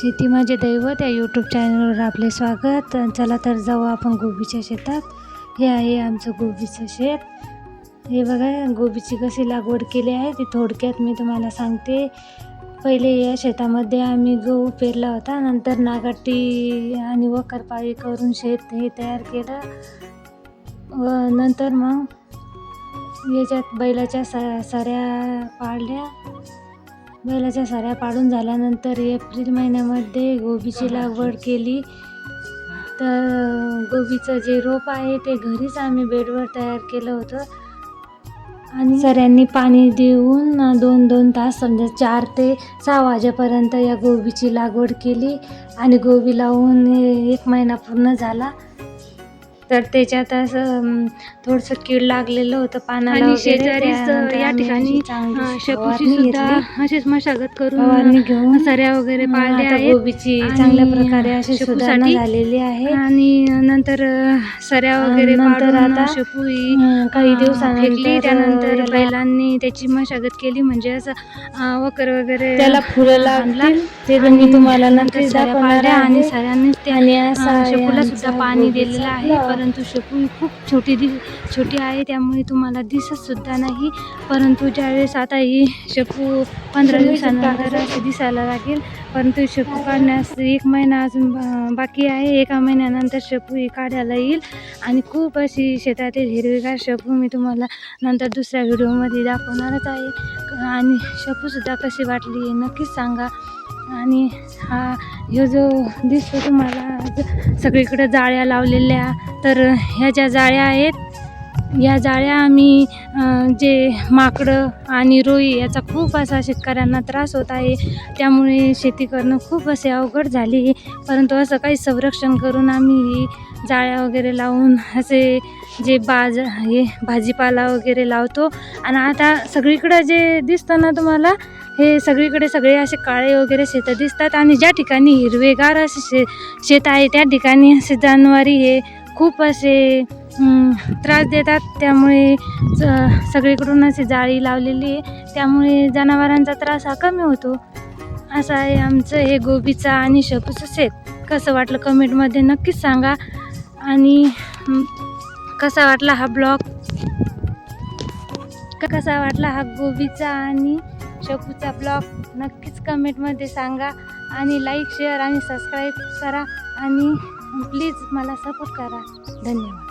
शेती म्हणजे दैवत या यूट्यूब चॅनलवर आपले स्वागत. चला तर जाऊ आपण गोबीच्या शेतात. हे आहे आमचं गोबीचं शेत. हे बघा गोबीची कशी लागवड केली आहे ती थोडक्यात मी तुम्हाला सांगते. पहिले या शेतामध्ये आम्ही गहू पेरला होता नंतर नागाटी आणि वखरपाळी करून शेत हे तयार केलं. व नंतर मग याच्यात बैलाच्या स सऱ्या पाळल्या. बैलाच्या सऱ्या पाडून झाल्यानंतर एप्रिल महिन्यामध्ये गोबीची लागवड केली. तर गोबीचं जे रोप आहे ते घरीच आम्ही बेडवर तयार केलं होतं. आणि सऱ्यांनी पाणी देऊन दोन दोन तास समजा चार ते सहा वाजेपर्यंत या गोबीची लागवड केली. आणि गोबी लावून एक महिना पूर्ण झाला. तर त्याच्यात असं थोडंसं कीड लागलेलं होतं पानाला. शेजारीच या ठिकाणी शेपूची सुद्धा. अशीच मशागत करून घेऊन सऱ्या वगैरे पाळल्या आता आहेत गोबीची चांगल्या प्रकारे अशी सुधारणा शेपूसाठी झालेली आहे आणि नंतर सऱ्या वगैरे नंतर आता, शेपू ही काही दिवसानंतर फेकली त्यानंतर बैलांनी त्याची मशागत केली म्हणजे असं वकर वगैरे त्याला फुलं. लागतील ते मी तुम्हाला नंतर दाखवणार पाळल्या आणि आहे. सऱ्यांनीच त्या आणि असा अं, आहे शेपूला सुद्धा पाणी दिलेलं आहे प्लॉट. परंतु ही खूप छोटी दि छोटी आहे त्यामुळे तुम्हाला दिसत सुद्धा नाही. परंतु ज्यावेळेस आता ही शेपू पंधरा दिवसानंतर अशी दिसायला लागेल. परंतु शेपू काढण्यास एक महिना अजून बाकी आहे. एका महिन्यानंतर शेपू ही काढायला येईल. आणि खूप अशी शेतातील हिरवीगार शेपू मी तुम्हाला नंतर दुसऱ्या व्हिडिओमध्ये दाखवणारच आहे. आणि शेपूसुद्धा कशी वाटली नक्कीच सांगा. आणि हा ह्यो जो दिसतो तुम्हाला सगळीकडे जाळ्या लावलेल्या तर ह्या ज्या जाळ्या आहेत या जाळ्या आम्ही जे माकडं आणि रोई याचा खूप असा शेतकऱ्यांना त्रास होत आहे. त्यामुळे शेती करणं खूप असे अवघड झाली परंतु असं काही संरक्षण करून आम्ही ही जाळ्या वगैरे लावून असे जे बाज हे भाजीपाला वगैरे लावतो. आणि आता सगळीकडं जे दिसतं ना तुम्हाला हे सगळीकडे सगळे असे काळे वगैरे शेतं दिसतात आणि ज्या ठिकाणी हिरवेगार असे शे शेत आहे त्या ठिकाणी असे जनावरी हे खूप असे त्रास देतात. त्यामुळे स- सगळीकडून अशी जाळी लावलेली आहे. त्यामुळे जनावरांचा त्रास हा कमी होतो. असं आहे आमचं हे गोबीचा आणि शेपूचं शेत. कसं वाटलं कमेंटमध्ये नक्कीच सांगा. आणि कसा वाटला हा ब्लॉग? कसा वाटला हा गोबीचा आणि शकूचा ब्लॉग नक्कीच कमेंटमध्ये सांगा आणि लाईक शेअर आणि सबस्क्राईब करा आणि प्लीज मला सपोर्ट करा. धन्यवाद.